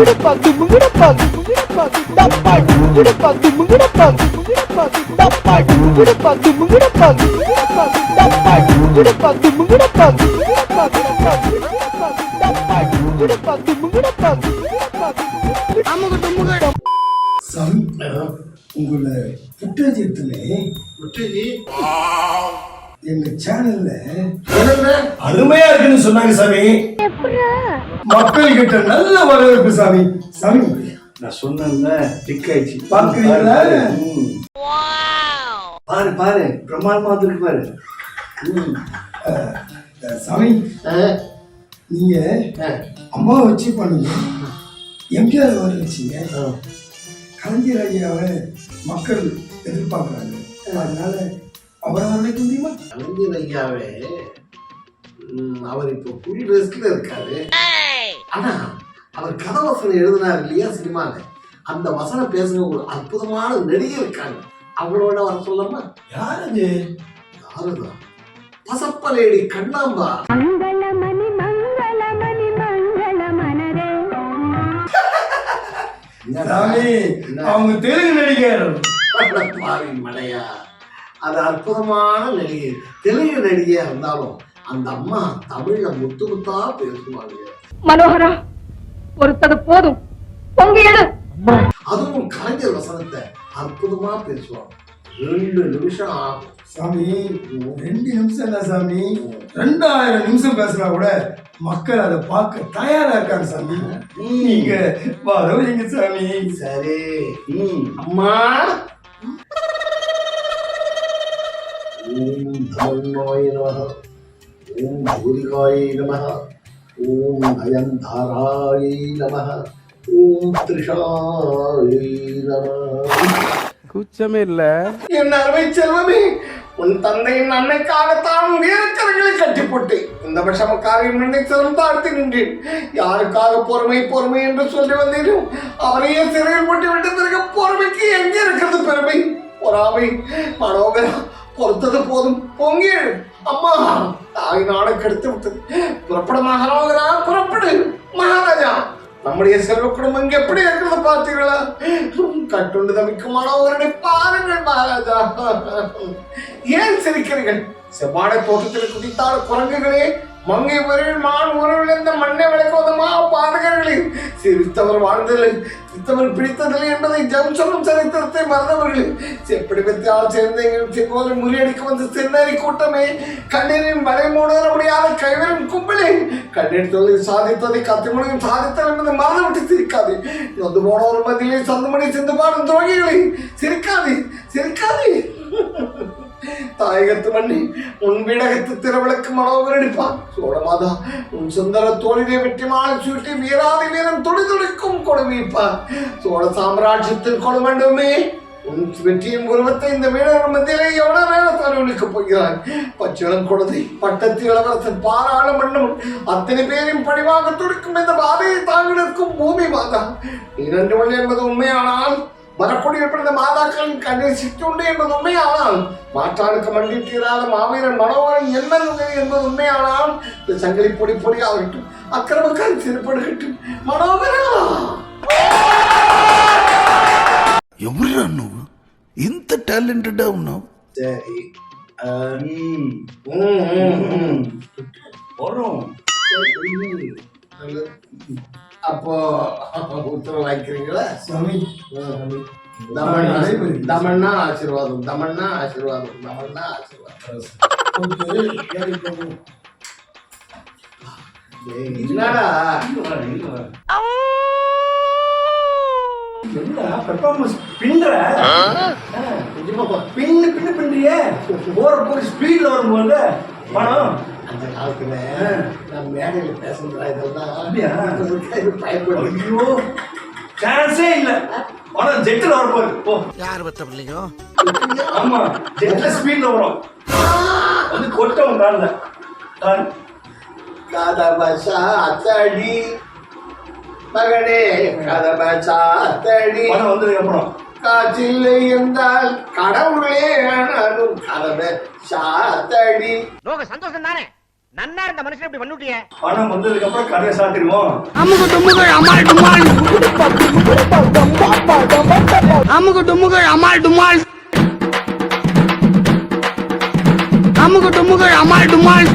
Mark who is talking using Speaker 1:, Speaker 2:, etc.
Speaker 1: முங்குடப்பா முங்குடப்பா முங்குடப்பா டப்பா முங்குடப்பா முங்குடப்பா முங்குடப்பா டப்பா முங்குடப்பா முங்குடப்பா முங்குடப்பா டப்பா முங்குடப்பா முங்குடப்பா முங்குடப்பா டப்பா முங்குடப்பா முங்குடப்பா அமுகுடு முகுடம்
Speaker 2: சாமி உங்களோட புட்டேஜ் எடுத்துனே
Speaker 3: முற்றுகி
Speaker 2: எங்க சேனல்ல அருமையா இருக்குன்னு சொன்னாங்க சாமி. மக்கள் கிட்ட நல்ல வரவேற்பு சாமி. சாமி
Speaker 4: நான் சொன்னேன்ல டிக் ஆயிடுச்சு.
Speaker 2: பார்க்கிறீங்களா?
Speaker 4: ம். பாரு. பாரு பிரமாதமா இருக்கு பாரு.
Speaker 2: சாமி நீங்க அம்மா வச்சு பண்ணீங்க. எம்ஜிஆர் வர வச்சீங்க. கலைஞர் ஐயாவை மக்கள் எதிர்பார்க்கறாங்க. அதனால அவரை முடியுமா
Speaker 3: கலைஞர் ஐயாவே அவர் இப்போ புல் ட்ரெஸ்ல இருக்காரு. ஆனா அவர் கதை வசனம் எழுதினார் இல்லையா சினிமால? அந்த வசனம் பேசுன ஒரு அற்புதமான நடிகை இருக்காங்க. அவங்களோட வர சொல்லாமா
Speaker 2: யார் அது
Speaker 3: யாருதான் பசப்பலேடி கண்ணாம்பா.
Speaker 2: அவங்க தெலுங்கு நடிகர்.
Speaker 3: மடையா. அது அற்புதமான நடிகை தெலுங்கு நடிகையா இருந்தாலும் அந்த அம்மா தமிழ்ல முத்து முத்தா பேசுவாங்க.
Speaker 5: மனோகரா பொறுத்தது போதும்.
Speaker 3: அதுவும் கலைஞர் வசனத்தை அற்புதமா பேசுவாங்க. ரெண்டு நிமிஷம் ஆகும்.
Speaker 2: சாமி ரெண்டு நிமிஷம் என்ன சாமி. ரெண்டாயிரம் நிமிஷம் பேசினா கூட மக்கள் அதை பார்க்க தயாரா இருக்காங்க சாமி. நீங்க வரவீங்க சாமி.
Speaker 3: சரி. அம்மா. ஓம் தமன்னோய நமக ஓம் பூரிகாய நமக ஓம் அயந்தாராய நமக ஓம் திரிஷாய நமக
Speaker 1: குச்சமே இல்ல.
Speaker 3: என் அருமை செல்வமே உன் தந்தையின் அன்னைக்காகத்தான் வீரக்கரங்களை கட்டி போட்டு இந்த விஷமக்காரின் நினைத்ததும் தாழ்த்தி நின்றேன். யாருக்காக பொறுமை பொறுமை என்று சொல்லி வந்தேனோ அவரையே சிறையில் போட்டு விட்டு பிறகு பொறுமைக்கு எங்கே இருக்கிறது பெருமை? பொறாமை மனோகரா பொறுத்தது போதும். பொங்கி அம்மா தாய் நாடு கெடுத்து விட்டது புறப்பட மகாராஜா. புறப்படு மகாராஜா. நம்முடைய செல்வ குடும்பம் இங்க எப்படி இருக்கிறது பார்த்தீர்களா? கட்டுண்டு தவிக்கும் மனோகரனை பாருங்கள் மகாராஜா ஏன் சிரிக்கிறீர்கள்? செவ்வாடை தோட்டத்தில் குதித்தாட குரங்குகளே மங்கை உரில் மான் உறவில் இந்த மண்ணை விளக்குவதுமா பாதகர்களே? சிரித்தவர் வாழ்ந்ததில்லை சித்தவர் பிடித்ததில்லை என்பதை ஜம் சொல்லும் சரித்திரத்தை மறந்தவர்களே. செப்படி வித்தியால் சேர்ந்த எங்கள் செங்கோலை முறியடிக்க வந்த சின்னறி கூட்டமே கண்ணீரின் மலை மூடுற முடியாத கைவரும் கும்பலே கண்ணீர் தொழில் சாதித்ததை கத்திமொழியும் சாதித்தல் என்பதை மறந்துவிட்டு சிரிக்காது நொந்து போனவர் மத்தியிலே மதியிலே சந்தமணி சிந்து பாடும் துரோகிகளே சிரிக்காது சிரிக்காது தாயகத்து மண்ணி உன் வீடகத்து திருவிளக்கு மனோகரடிப்பான் சோழமாதா உன் சுந்தர தோழிலே வெற்றி மாலை சூட்டி வீராதி வீரன் துடிதுடிக்கும் கொடுமைப்பான் சோழ சாம்ராஜ்யத்தில் கொடுமண்டுமே உன் வெற்றியின் உருவத்தை இந்த வீரர் மத்தியிலே எவ்வளவு நேரம் தருவளிக்கப் போகிறாய் பச்சிளம் குழந்தை பட்டத்து இளவரசன் பாராள மண்ணும் அத்தனை பேரின் பணிவாக துடிக்கும் இந்த பாதையை தாங்கி நிற்கும் பூமி மாதா. இரண்டு வழி என்பது உண்மையானால் வரக்கூடிய பிறந்த மாதாக்களின் கண்ணீர் சிற்றுண்டு என்பது உண்மையானால் மாற்றானுக்கு மண்டிட்டீராத மாவீரன் மனோகரன் என்ன என்பது உண்மையானால் இந்த சங்கிலி பொடி பொடி ஆகட்டும் அக்கிரமக்காரி சிறுபடுகட்டும் மனோகரா!
Speaker 6: ఎవరురా నువ్వు ఇంత టాలెంటెడ్ ఉన్నావు
Speaker 3: சரி
Speaker 4: ம்.
Speaker 3: ம், ம், ம்.
Speaker 4: வரும்
Speaker 3: சரி. அப்போ உத்தரவு வாங்கிக்கிறீங்களா
Speaker 2: சாமி
Speaker 3: தமன்னா
Speaker 2: நடைபெறுகிறது.
Speaker 3: தமன்னா ஆசீர்வாதம் தமன்னா ஆசீர்வாதம் தமன்னா ஆசீர்வாதம்
Speaker 2: கொஞ்சம் ஏறி போகும்.
Speaker 3: ஏய், என்னடா
Speaker 4: என்ன பெர்ஃபார்மன்ஸ்
Speaker 3: பின்னுற?
Speaker 4: பின்னு பின்னு பின்றியே போற போற ஸ்பீட்ல வரும்போது பணம்
Speaker 3: அந்த காலத்துல நான் மேடையில பேசுறா இதெல்லாம்.
Speaker 4: அப்படியா?
Speaker 3: பயப்படுது
Speaker 4: ஐயோ சான்ஸே இல்ல. ஆனா ஜெட்ல வரப்போகுது
Speaker 6: யார் பத்த பிள்ளைங்க
Speaker 4: ஆமா ஜெட்ல ஸ்பீட்ல வரும். வந்து கொட்டவும் காலில். காதா
Speaker 3: பாஷா அச்சாடி மகனே கதபசா அத்தடி
Speaker 4: பணம் வந்ததுக்கு அப்புறம்.
Speaker 3: காற்றில்லை என்றால் கடவுளே அனும் கதப சாத்தடி.
Speaker 5: லோக சந்தோஷம் தானே
Speaker 7: நன்னா இருந்த மனுஷன் இப்படி பண்ணிவிட்டியே
Speaker 4: பணம் வந்ததுக்கு அப்புறம் கடையை சாத்திடுவோம்.
Speaker 8: அமுகு டுமுகள் அமால் டுமால். அமுகு டுமுகள் அமால் டுமால். அமுகு டுமுகள் அமால் டுமால்.